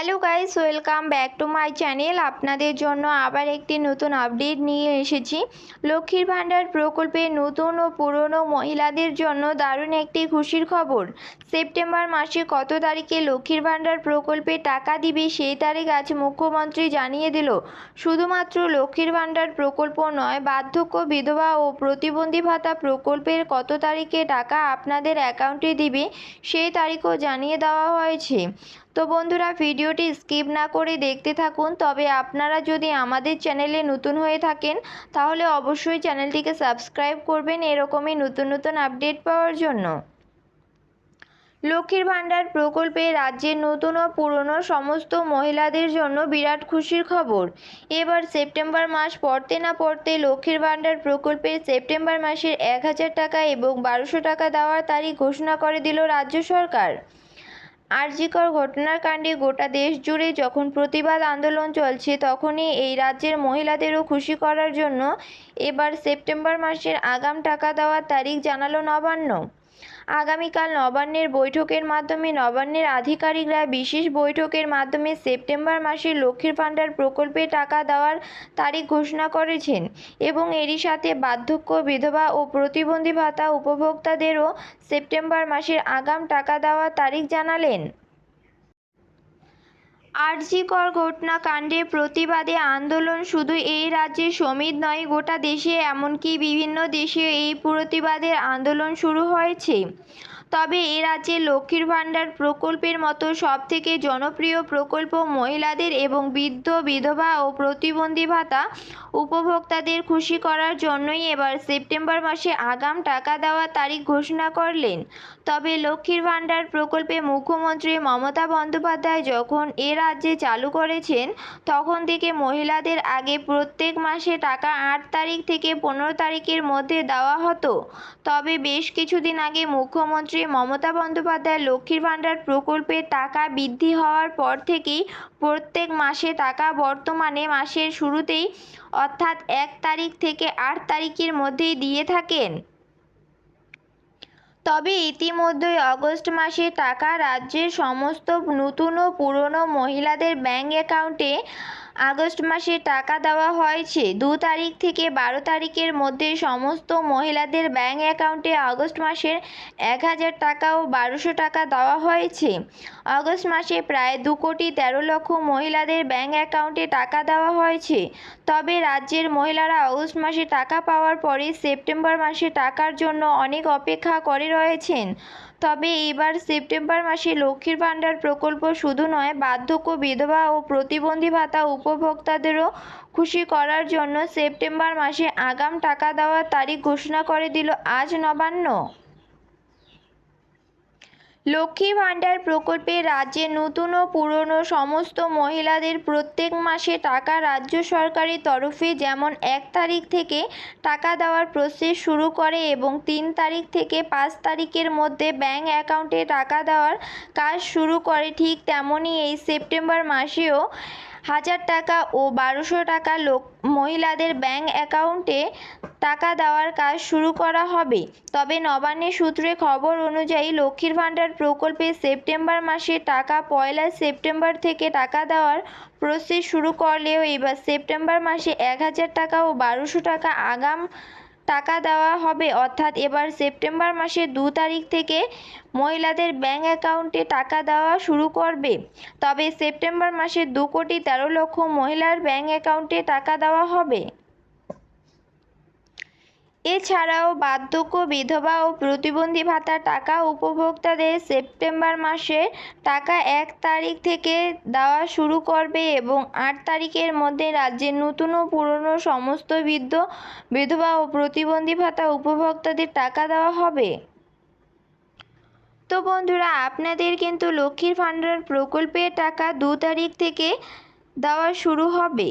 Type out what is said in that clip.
Hello guys welcome back to my channel আপনাদের জন্য আবার একটি নতুন আপডেট নিয়ে এসেছি। লক্ষ্মীর ভাণ্ডার প্রকল্পে নতুন ও পুরনো মহিলাদের জন্য দারুণ একটি খুশির খবর। সেপ্টেম্বর মাসে কত তারিখে লক্ষ্মীর ভাণ্ডার প্রকল্পে টাকা দিবে সেই তারিখ আজ মুখ্যমন্ত্রী জানিয়ে দিল। শুধুমাত্র লক্ষ্মীর ভাণ্ডার প্রকল্প নয়, বার্ধক্য বিধবা ও প্রতিবন্ধী ভাতা প্রকল্পের কত তারিখে টাকা আপনাদের অ্যাকাউন্টে দিবে সেই তারিখও জানিয়ে দেওয়া হয়েছে। তো বন্ধুরা ভিডিওটি স্কিপ না করে দেখতে থাকুন। তবে আপনারা যদি আমাদের চ্যানেলে নতুন হয়ে থাকেন, তাহলে অবশ্যই চ্যানেলটিকে সাবস্ক্রাইব করবেন এরকমই নতুন নতুন আপডেট পাওয়ার জন্য। লক্ষ্মীর ভাণ্ডার প্রকল্পে রাজ্যের নতুন ও পুরনো সমস্ত মহিলাদের জন্য বিরাট খুশির খবর। এবার সেপ্টেম্বর মাস পড়তে না পড়তে লক্ষ্মীর ভাণ্ডার প্রকল্পে সেপ্টেম্বর মাসের এক হাজার টাকা এবং বারোশো টাকা দেওয়ার তারিখ ঘোষণা করে দিল রাজ্য সরকার। আরজিকর ঘটনার কাণ্ডে গোটা দেশ জুড়ে যখন প্রতিবাদ আন্দোলন চলছে, তখনই এই রাজ্যের মহিলাদেরও খুশি করার জন্য এবার সেপ্টেম্বর মাসের আগাম টাকা দেওয়ার তারিখ জানালো নবান্ন। আগামীকাল নবান্নের বৈঠকের মাধ্যমে নবান্নের আধিকারিকরা বিশেষ বৈঠকের মাধ্যমে সেপ্টেম্বর মাসে লক্ষ্মীর ভাণ্ডার প্রকল্পে টাকা দেওয়ার তারিখ ঘোষণা করেছেন এবং এরই সাথে বার্ধক্য বিধবা ও প্রতিবন্ধী ভাতা উপভোক্তাদেরও সেপ্টেম্বর মাসের আগাম টাকা দেওয়ার তারিখ জানালেন। আরজিকর ঘটনাকাণ্ডে প্রতিবাদে আন্দোলন শুধু এই রাজ্যে সমিত নয়, গোটা দেশে, এমনকি বিভিন্ন দেশে এই প্রতিবাদের আন্দোলন শুরু হয়েছে। তবে এ রাজ্যে লক্ষ্মীর ভাণ্ডার প্রকল্পের মতো সবথেকে জনপ্রিয় প্রকল্প মহিলাদের এবং বৃদ্ধ, বিধবা ও প্রতিবন্ধী ভাতা উপভোক্তাদের খুশি করার জন্যই এবার সেপ্টেম্বর মাসে আগাম টাকা দেওয়ার তারিখ ঘোষণা করলেন। তবে লক্ষ্মীর ভাণ্ডার প্রকল্পে মুখ্যমন্ত্রী মমতা বন্দ্যোপাধ্যায় যখন এ রাজ্যে চালু করেছেন, তখন থেকে মহিলাদের আগে প্রত্যেক মাসে টাকা আট তারিখ থেকে পনেরো তারিখের মধ্যে দেওয়া হতো। তবে বেশ কিছুদিন আগে মুখ্যমন্ত্রী মমতা বন্দ্যোপাধ্যায় লক্ষ্মীর ভাণ্ডার প্রকল্পের টাকা বৃদ্ধি হওয়ার পর থেকেই প্রত্যেক মাসে টাকা বর্তমানে মাসের শুরুতেই, অর্থাৎ এক তারিখ থেকে আট তারিখের মধ্যেই দিয়ে থাকেন। তবে ইতিমধ্যেই অগস্ট মাসে টাকা রাজ্যের সমস্ত নতুন ও পুরনো মহিলাদের ব্যাঙ্ক অ্যাকাউন্টে আগস্ট মাসে টাকা দেওয়া হয়েছে। দু তারিখ থেকে বারো তারিখের মধ্যে সমস্ত মহিলাদের ব্যাঙ্ক অ্যাকাউন্টে আগস্ট মাসের এক হাজার টাকা ও বারোশো টাকা দেওয়া হয়েছে। আগস্ট মাসে প্রায় দু কোটি তেরো লক্ষ মহিলাদের ব্যাঙ্ক অ্যাকাউন্টে টাকা দেওয়া হয়েছে। তবে রাজ্যের মহিলারা আগস্ট মাসে টাকা পাওয়ার পরে সেপ্টেম্বর মাসে টাকার জন্য অনেক অপেক্ষা করে রয়েছেন। তবে এবার সেপ্টেম্বর মাসে লক্ষ্মীর ভাণ্ডার প্রকল্প শুধু নয়, বার্ধক্য বিধবা ও প্রতিবন্ধী ভাতা উপভোক্তাদেরও খুশি করার জন্য সেপ্টেম্বর মাসে আগাম টাকা দেওয়ার তারিখ ঘোষণা করে দিল আজ নবান্ন। লক্ষ্মী ভাণ্ডার প্রকল্পে রাজ্যে নতুন ও পুরনো সমস্ত মহিলাদের প্রত্যেক মাসে টাকা রাজ্য সরকারের তরফে যেমন এক তারিখ থেকে টাকা দেওয়ার প্রসেস শুরু করে এবং তিন তারিখ থেকে পাঁচ তারিখের মধ্যে ব্যাঙ্ক অ্যাকাউন্টে টাকা দেওয়ার কাজ শুরু করে, ঠিক তেমনই এই সেপ্টেম্বর মাসেও হাজার টাকা ও বারোশো টাকা লোক মহিলাদের ব্যাঙ্ক অ্যাকাউন্টে টাকা দেওয়ার কাজ শুরু করা হবে। তবে নবান্নের সূত্রে খবর অনুযায়ী লক্ষ্মীর ভাণ্ডার প্রকল্পে সেপ্টেম্বর মাসে টাকা, পয়লা সেপ্টেম্বর থেকে টাকা দেওয়ার প্রসেস শুরু করলেও এবার সেপ্টেম্বর মাসে এক হাজার টাকা ও বারোশো টাকা আগাম টাকা দেওয়া হবে। অর্থাৎ এবার সেপ্টেম্বর মাসের দু তারিখ থেকে মহিলাদের ব্যাঙ্ক অ্যাকাউন্টে টাকা দেওয়া শুরু করবে। তবে সেপ্টেম্বর মাসে দু কোটি তেরো লক্ষ মহিলার ব্যাঙ্ক অ্যাকাউন্টে টাকা দেওয়া হবে। এছাড়াও বার্ধক্য বিধবা ও প্রতিবন্ধী ভাতা টাকা উপভোক্তাদের সেপ্টেম্বর মাসে টাকা এক তারিখ থেকে দেওয়া শুরু করবে এবং আট তারিখের মধ্যে রাজ্যের নতুন ও পুরনো সমস্ত বৃদ্ধ, বিধবা ও প্রতিবন্ধী ভাতা উপভোক্তাদের টাকা দেওয়া হবে। তো বন্ধুরা, আপনাদের কিন্তু লক্ষ্মীর ভাণ্ডার প্রকল্পের টাকা দু তারিখ থেকে দেওয়া শুরু হবে।